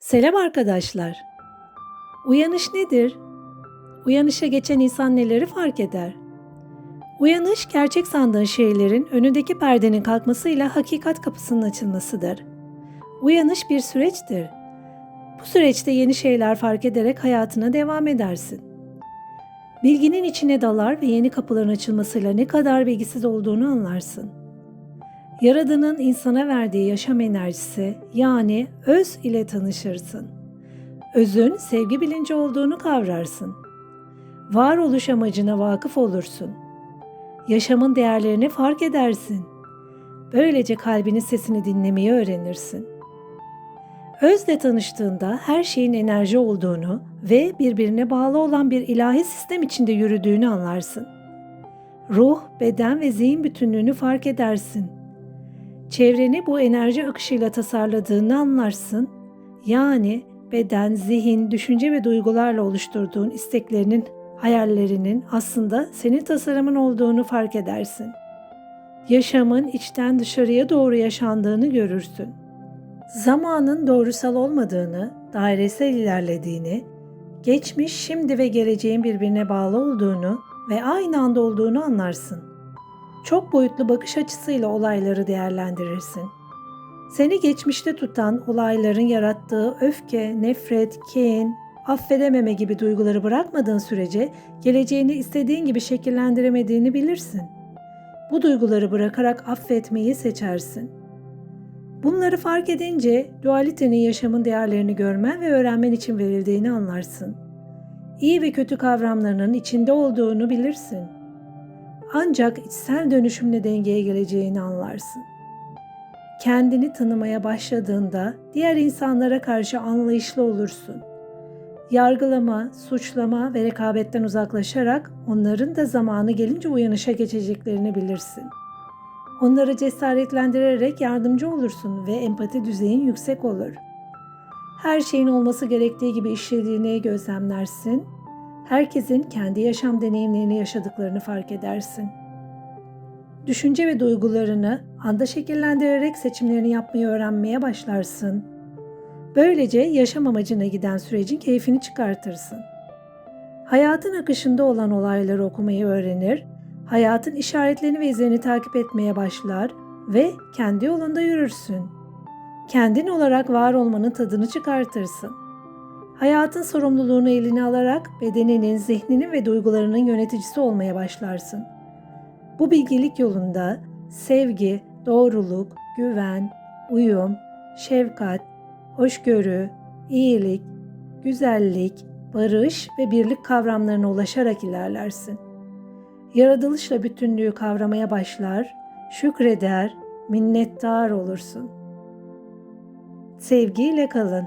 Selam arkadaşlar. Uyanış nedir? Uyanışa geçen insan neleri fark eder? Uyanış gerçek sandığın şeylerin önündeki perdenin kalkmasıyla hakikat kapısının açılmasıdır. Uyanış bir süreçtir. Bu süreçte yeni şeyler fark ederek hayatına devam edersin. Bilginin içine dalar ve yeni kapıların açılmasıyla ne kadar bilgisiz olduğunu anlarsın. Yaradan'ın insana verdiği yaşam enerjisi yani öz ile tanışırsın. Özün sevgi bilinci olduğunu kavrarsın. Varoluş amacına vakıf olursun. Yaşamın değerlerini fark edersin. Böylece kalbinin sesini dinlemeyi öğrenirsin. Özle tanıştığında her şeyin enerji olduğunu ve birbirine bağlı olan bir ilahi sistem içinde yürüdüğünü anlarsın. Ruh, beden ve zihin bütünlüğünü fark edersin. Çevreni bu enerji akışıyla tasarladığını anlarsın. Yani beden, zihin, düşünce ve duygularla oluşturduğun isteklerinin, hayallerinin aslında senin tasarımın olduğunu fark edersin. Yaşamın içten dışarıya doğru yaşandığını görürsün. Zamanın doğrusal olmadığını, dairesel ilerlediğini, geçmiş, şimdi ve geleceğin birbirine bağlı olduğunu ve aynı anda olduğunu anlarsın. Çok boyutlu bakış açısıyla olayları değerlendirirsin. Seni geçmişte tutan olayların yarattığı öfke, nefret, kin, affedememe gibi duyguları bırakmadığın sürece geleceğini istediğin gibi şekillendiremediğini bilirsin. Bu duyguları bırakarak affetmeyi seçersin. Bunları fark edince dualitenin yaşamın değerlerini görmen ve öğrenmen için verildiğini anlarsın. İyi ve kötü kavramlarının içinde olduğunu bilirsin. Ancak içsel dönüşümle dengeye geleceğini anlarsın. Kendini tanımaya başladığında diğer insanlara karşı anlayışlı olursun. Yargılama, suçlama ve rekabetten uzaklaşarak onların da zamanı gelince uyanışa geçeceklerini bilirsin. Onları cesaretlendirerek yardımcı olursun ve empati düzeyin yüksek olur. Her şeyin olması gerektiği gibi işlediğini gözlemlersin. Herkesin kendi yaşam deneyimlerini yaşadıklarını fark edersin. Düşünce ve duygularını anda şekillendirerek seçimlerini yapmayı öğrenmeye başlarsın. Böylece yaşam amacına giden sürecin keyfini çıkartırsın. Hayatın akışında olan olayları okumayı öğrenir, hayatın işaretlerini ve izlerini takip etmeye başlar ve kendi yolunda yürürsün. Kendin olarak var olmanın tadını çıkartırsın. Hayatın sorumluluğunu eline alarak bedeninin, zihninin ve duygularının yöneticisi olmaya başlarsın. Bu bilgelik yolunda sevgi, doğruluk, güven, uyum, şefkat, hoşgörü, iyilik, güzellik, barış ve birlik kavramlarına ulaşarak ilerlersin. Yaratılışla bütünlüğü kavramaya başlar, şükreder, minnettar olursun. Sevgiyle kalın.